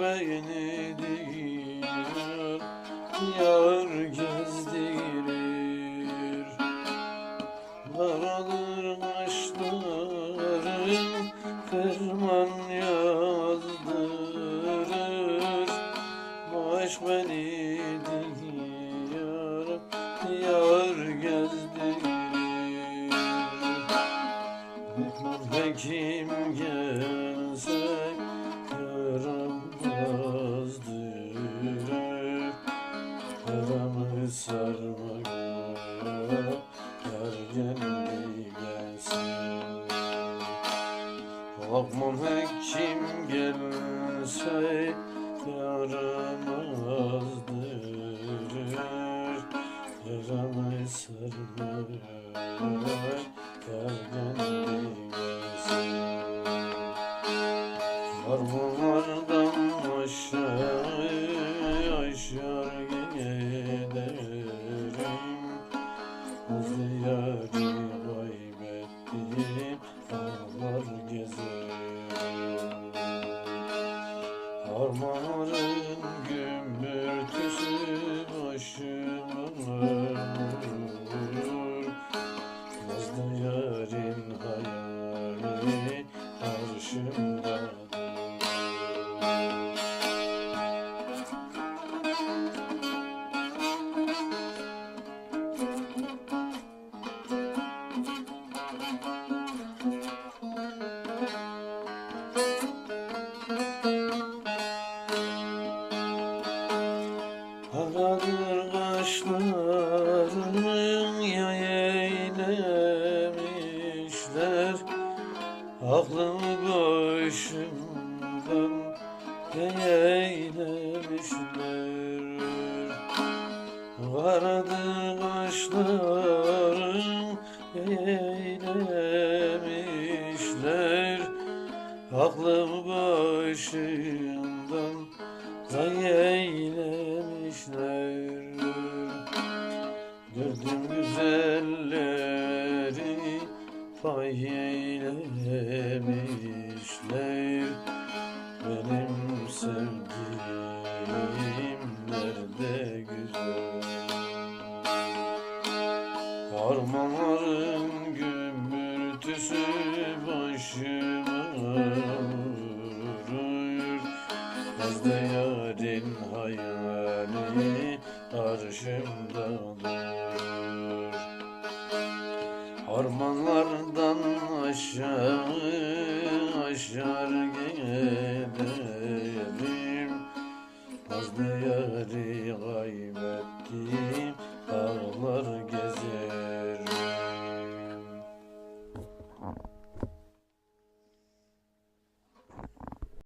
Beni diyor Yar gezdirir. Karadır kaşların Ferman yazdırır Baş beni diyor Yar gezdirir. Hekim gelse yaramazdır Yaramı sarmak yar geldi gelsin. Bakmam hekim gelse yaramazdır Yaramı sarmak yar kaybettim Ağlar gezerim Harmanların eylemişler Aklımı başımdan eylemişler Karadır kaşların yay eylemişler Aklımı başımdan eylemişler Gördüm güzelleri Pay eylemişler Benim sevdiğim nerede güzel? Harmanların gümbürtüsü başıma vurur Nazlı yarın hayali karşımdadır Ormanlardan aşağı aşar gidelim Fazla yari kaybettim Ağlar